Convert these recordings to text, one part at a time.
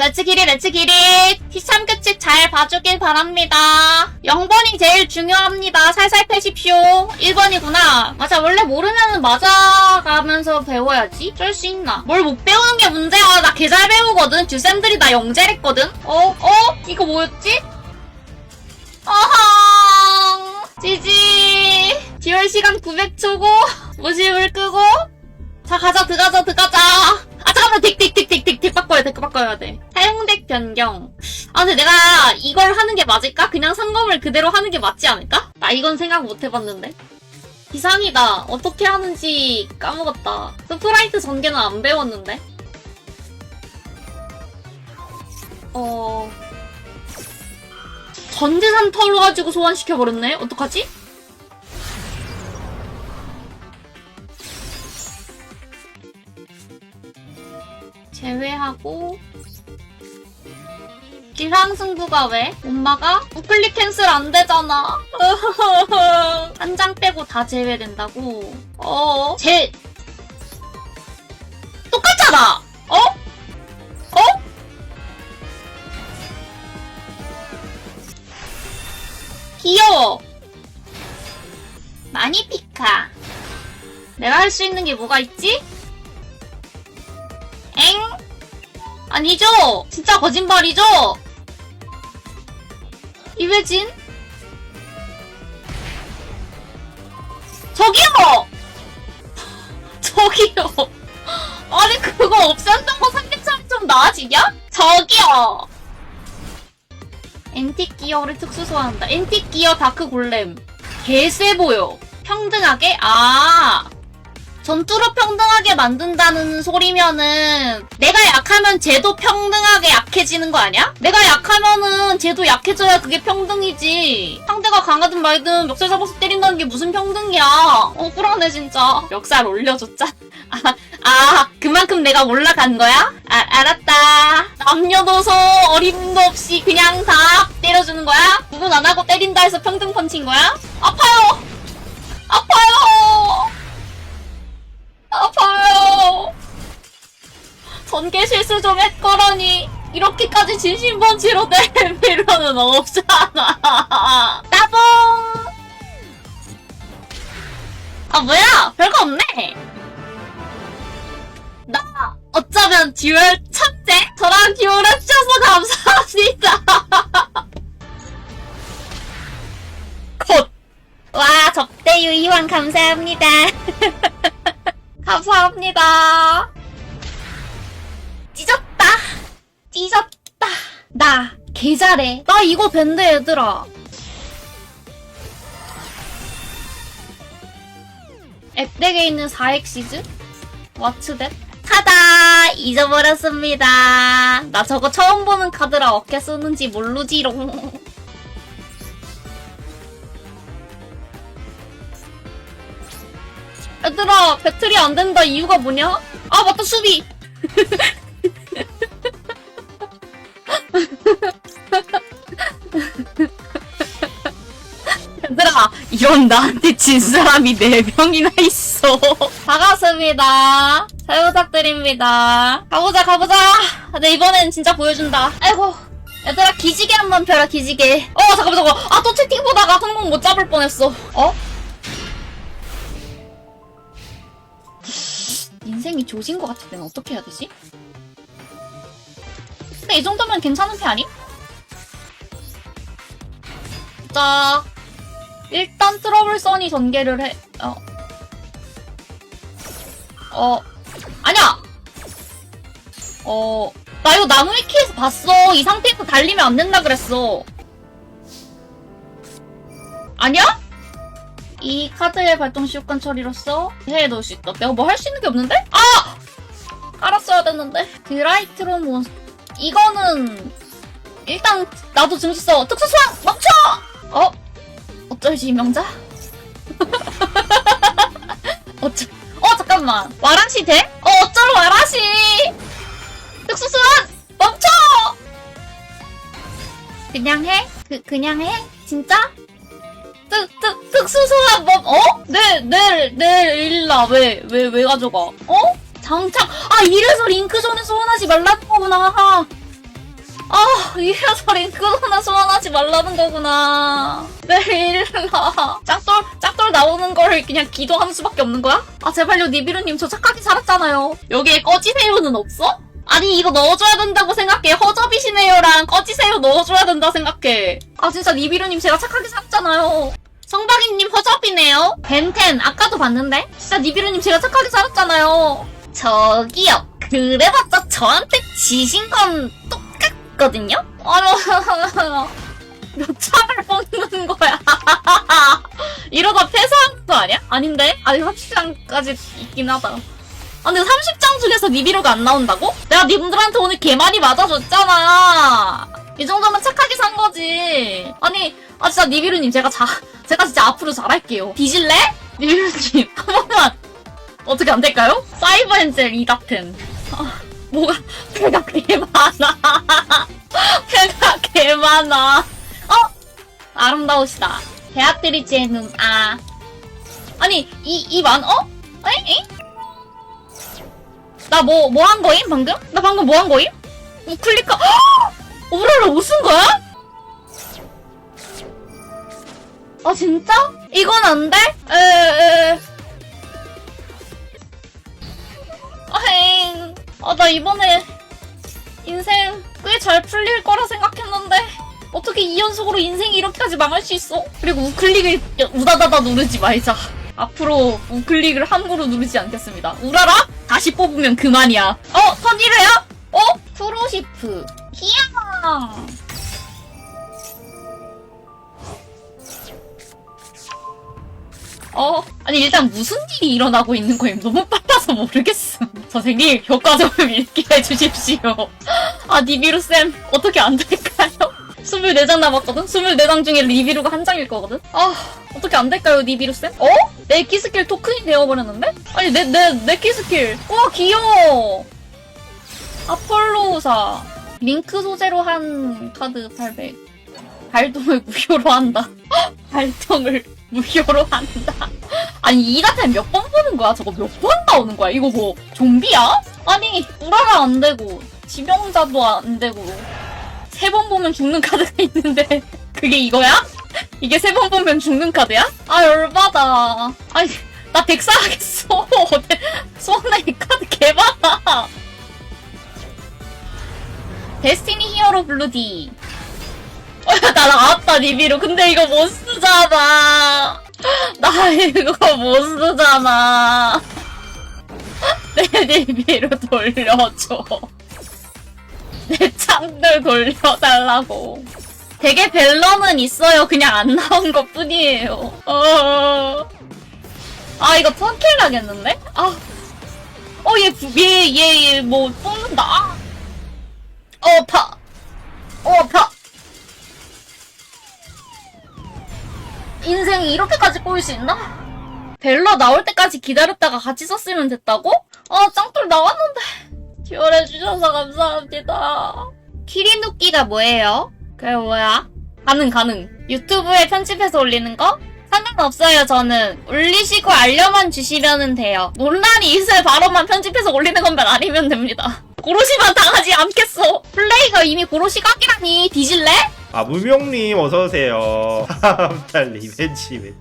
레츠기리 레츠기리 T3 규칙 잘 봐주길 바랍니다 0번이 제일 중요합니다 살살 패십시오 1번이구나 맞아 원래 모르면 맞아가면서 배워야지 쩔 수 있나 뭘 못 배우는 게 문제야 나 개 잘 배우거든 듀쌤들이 나 영재랬거든 어? 어? 이거 뭐였지? 어항 지지 듀얼 시간 900초고 무심을 끄고 자 가자 들어가자 들어가자 아 잠깐만 덱덱덱덱덱덱 바꿔야 돼 바꿔야 돼 변경 아 근데 내가 이걸 하는 게 맞을까? 그냥 상검을 그대로 하는 게 맞지 않을까? 나 이건 생각 못 해봤는데 이상이다 어떻게 하는지 까먹었다 스프라이트 전개는 안 배웠는데 어... 전재산 털어가지고 소환시켜버렸네? 어떡하지? 제외하고 기상승부가 왜? 엄마가? 우클릭 캔슬 안 되잖아. 한 장 빼고 다 제외된다고. 어, 제 똑같잖아. 어? 어? 귀여워. 많이 피카. 내가 할 수 있는 게 뭐가 있지? 엥? 아니죠? 진짜 거짓말이죠? 이회진? 저기요! 저기요! 아니 그거 없었던 거 삼겹살 좀 나아지냐? 저기요! 엔틱 기어를 특수 소환한다. 엔틱 기어 다크 골렘. 개쎄 보여. 평등하게? 아. 전투로 평등하게 만든다는 소리면은 내가 약하면 쟤도 평등하게 약해지는 거 아니야? 내가 약하면은 쟤도 약해져야 그게 평등이지. 상대가 강하든 말든 멱살 잡아서 때린다는 게 무슨 평등이야. 억울하네 진짜. 멱살 올려줬자. 아, 아 그만큼 내가 올라간 거야? 아, 알았다. 남녀노소 어림도 없이 그냥 다 때려주는 거야? 구분 안 하고 때린다 해서 평등 펀치인 거야? 아파요. 아파요. 아파요. 전개 실수 좀 했거라니. 이렇게까지 진심번지로 낼 필요는 없잖아. 따봉! 아, 뭐야? 별거 없네. 나, 어쩌면 듀얼 천재? 저랑 듀얼 해주셔서 감사합니다. 곧. 와, 접대 유이왕 감사합니다. 감사합니다. 찢었다. 찢었다. 나, 개 잘해. 나 이거 밴드 얘들아. 앱덱에 있는 4엑시즈? 왓츠덱? 타다! 잊어버렸습니다. 나 저거 처음 보는 카드라 어떻게 쓰는지 모르지롱. 얘들아, 배틀이 안 된다 이유가 뭐냐? 아, 맞다, 수비! 얘들아, 이런 나한테 진 사람이 4명이나 있어. 반갑습니다. 잘 부탁드립니다. 가보자, 가보자. 내 이번엔 진짜 보여준다. 아이고. 얘들아, 기지개 한번 펴라, 기지개. 어, 잠깐만, 잠깐만. 아, 또 채팅 보다가 성공 못 잡을 뻔했어. 어? 인생이 조진 것 같을 때는 어떻게 해야 되지? 근데 이 정도면 괜찮은 편 아님? 자, 일단 트러블 써니 전개를 해. 어. 어. 아니야! 어. 나 이거 나무 위키에서 봤어. 이 상태에서 달리면 안 된다 그랬어. 아니야? 이 카드의 발동 시효권 처리로서 해에 넣을 수 있다. 내가 뭐 할 수 있는 게 없는데? 아! 알았어야 됐는데. 드라이트로 몬 이거는 일단 나도 증시 써. 특수 소환 멈춰! 어? 어쩔지 이명자? 어쩔? 어 잠깐만. 와라시 돼? 어 어쩔 와라시? 특수 소환 멈춰! 그냥 해? 그 그냥 해? 진짜? 특, 특, 특수소환 뭐, 어? 내, 내, 내 일라, 왜, 왜, 왜 가져가? 어? 장착, 아, 이래서 링크 전에 소환하지 말라는 거구나. 아, 이래서 링크도나 소환하지 말라는 거구나. 왜 이래라. 짝돌, 짝돌 나오는 걸 그냥 기도하는 수밖에 없는 거야? 아, 제발요, 니비루님, 저 착하게 살았잖아요. 여기에 꺼지세요는 없어? 아니, 이거 넣어줘야 된다고 생각해. 허접이시네요랑 꺼지세요 넣어줘야 된다 생각해. 아, 진짜 니비루님, 제가 착하게 살았잖아요. 성박이님 허접이네요. 벤텐, 아까도 봤는데? 진짜 니비루님, 제가 착하게 살았잖아요. 저기요. 그래봤자 저한테 지신 건 똑같거든요? 아유, 몇 차를 뽑는 거야. 이러다 패소한 거 아니야? 아닌데? 아니, 30장까지 있긴 하다. 아, 근데 30장 중에서 니비로가 안 나온다고? 내가 님들한테 오늘 개 많이 맞아줬잖아. 이 정도면 착하게 산 거지. 아니, 아, 진짜 니비루님, 제가 자, 제가 진짜 앞으로 잘할게요. 뒤질래? 니비루님, 한 번만. 어떻게 안 될까요? 사이버 엔젤 이 같은. 아, 뭐가, 배가 개 많아. 배가 개 많아. 어? 아름다우시다. 베아트리치의 눈, 아. 아니, 이, 이 만, 어? 에이? 나 뭐, 뭐 한 거임, 방금? 나 방금 뭐 한 거임? 우클릭하, 헉! 오라라 웃은 거야? 아, 진짜? 이건 안 돼? 에, 에. 아잉. 아, 나 이번에 인생 꽤 잘 풀릴 거라 생각했는데 어떻게 2연속으로 인생이 이렇게까지 망할 수 있어? 그리고 우클릭을 우다다다 누르지 말자. 앞으로 우클릭을 함부로 누르지 않겠습니다. 우라라? 다시 뽑으면 그만이야. 어? 선이래야? 어? 프로시프. 어? 아니 일단 무슨 일이 일어나고 있는 거임 너무 빨라서 모르겠음 선생님 효과적으로 읽게 해주십시오 아 니비루쌤 어떻게 안 될까요? 24장 남았거든? 24장 중에 리비루가 한 장일 거거든? 아 어떻게 안 될까요 니비루쌤? 어? 내 키스킬 토큰이 되어버렸는데? 아니 내 내 내 키스킬 와 귀여워 아폴로우사 링크 소재로 한 카드 800 발동을 무효로 한다 발동을 무효로 한다. 아니 이다템 몇번 보는 거야? 저거 몇 번 나오는 거야? 이거 뭐 좀비야? 아니 우라라 안 되고 지명자도 안 되고 세 번 보면 죽는 카드가 있는데 그게 이거야? 이게 세 번 보면 죽는 카드야? 아 열받아. 아니 나 백사하겠어. 수원나 이 카드 개많아. 데스티니 히어로 블루디. 어, 나 나왔다, 니비로. 근데 이거 못 쓰잖아. 나 이거 못 쓰잖아. 내 니비로 돌려줘. 내 창들 돌려달라고. 되게 벨럼은 있어요. 그냥 안 나온 것 뿐이에요. 어. 아, 이거 턴킬 나겠는데? 아. 어, 얘, 얘, 얘, 얘, 뭐, 뽑는다. 아. 어, 파. 어, 파. 인생이 이렇게까지 꼬일 수 있나? 벨러 나올 때까지 기다렸다가 같이 썼으면 됐다고? 아, 짱돌 나왔는데. 지원해주셔서 감사합니다. 키리누끼가 뭐예요? 그게 뭐야? 가능, 가능. 유튜브에 편집해서 올리는 거? 상관없어요, 저는. 올리시고 알려만 주시면 돼요. 논란이 있을 바로만 편집해서 올리는 것만 아니면 됩니다. 고로시만 당하지 않겠어. 플레이가 이미 고로시 각이라니. 뒤질래? 아 무명님 어서 오세요. 다음 달 리벤지 매치.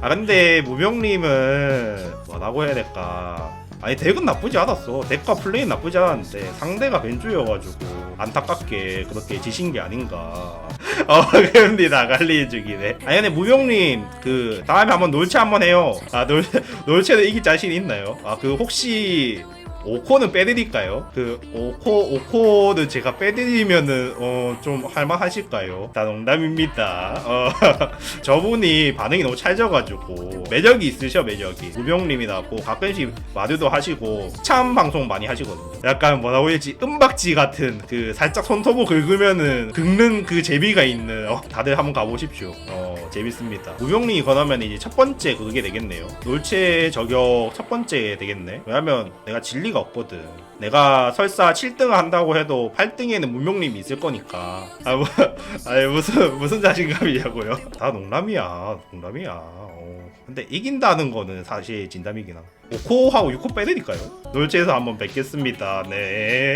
아 근데 무명님은 뭐라고 해야 될까? 아니 덱은 나쁘지 않았어. 덱과 플레이는 나쁘지 않았는데 상대가 벤주여가지고 안타깝게 그렇게 지신 게 아닌가. 어 근데 나갈리 중이네. 아니 근데 무명님 그 다음에 한번 놀체 한번 해요. 아 놀 놀체는 이길 자신 있나요? 아 그 혹시 5코는 빼드릴까요? 그 5코 5코는 제가 빼드리면은 어 좀 할만하실까요? 다 농담입니다. 어 저분이 반응이 너무 찰져가지고 매력이 있으셔 매력이 무명님이 나고 가끔씩 마두도 하시고 참 방송 많이 하시거든요. 약간 뭐라고 해야지 은박지 같은 그 살짝 손톱을 긁으면은 긁는 그 재미가 있는 어, 다들 한번 가보십시오. 어 재밌습니다. 무명님이 권하면 이제 첫 번째 그게 되겠네요. 놀체 저격 첫 번째 되겠네. 왜냐면 내가 진리가 없거든. 내가 설사 7등을 한다고 해도 8등에는 무명님이 있을 거니까. 아, 뭐, 아니, 무슨, 무슨 자신감이냐고요? 다 농담이야. 농담이야. 어. 근데 이긴다는 거는 사실 진담이긴 함. 5코하고 6코 빼드릴까요? 놀체에서 한번 뵙겠습니다. 네.